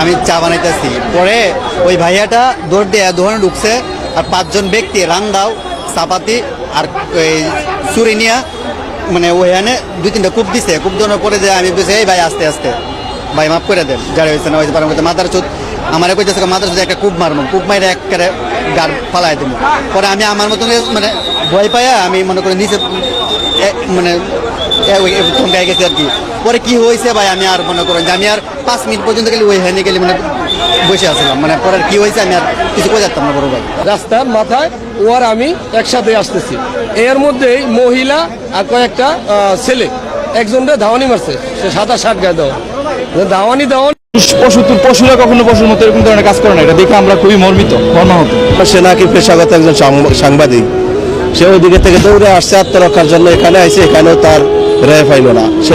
আমি চা বানাইতেছি। পরে ওই ভাইয়াটা দৌড় দিয়ে দোকানে ঢুকছে আর পাঁচজন ব্যক্তি রান্দাও চাপাতি আর ওই চুরি নিয়া মানে ওইখানে দুই তিনটা কূপ দিছে। কূপ দেওয়ার পরে যে আমি বলছি, এই ভাই, আস্তে আস্তে। ভাই, মাফ করে দেন যারা হয়েছে না হয়েছে পারম করতে মাথার চোদ আমার কইতেছে মাথার চোদ একটা কূপ মারবো কূপ মাইরে একেবারে গার ফালাই দেবো পরে আমি আমার মতন মানে ভয় পাইয়া আমি মনে করি নিচে মানে থমকাই গেছে আর কি। পরে কি হয়েছে ভাই? আমি আর মনে করেন যে আমি আর পাঁচ মিনিট পর্যন্ত গেলে ওই হ্যান্ডে গেলে মানে বসে আসলাম মানে পরে কি হয়েছে আমি আর কিছু করে যাতাম না বড় ভাই। রাস্তার মাথায় ও আর আমি একসাথে আসতেছি। এর মধ্যেই মহিলা আর কয়েকটা ছেলে। একজনটা ধাওয়ানি মারছে। সে সাদা শার্ট গায়ে দেওয়া। ধাওয়ানি দেওয়া পশু পশুরা কখনো পশুর মতো এরকম ধরনের কাজ করে না। এটা দেখে আমরা খুবই মর্মিত মর্মাহত। সে নাকি পেশাগত একজন সাংবাদিক। সে ওই দিকে থেকে দৌড়ে আসছে আত্মরক্ষার জন্য এখানে আইসে এখানেও তার রেয় পাইল না। সে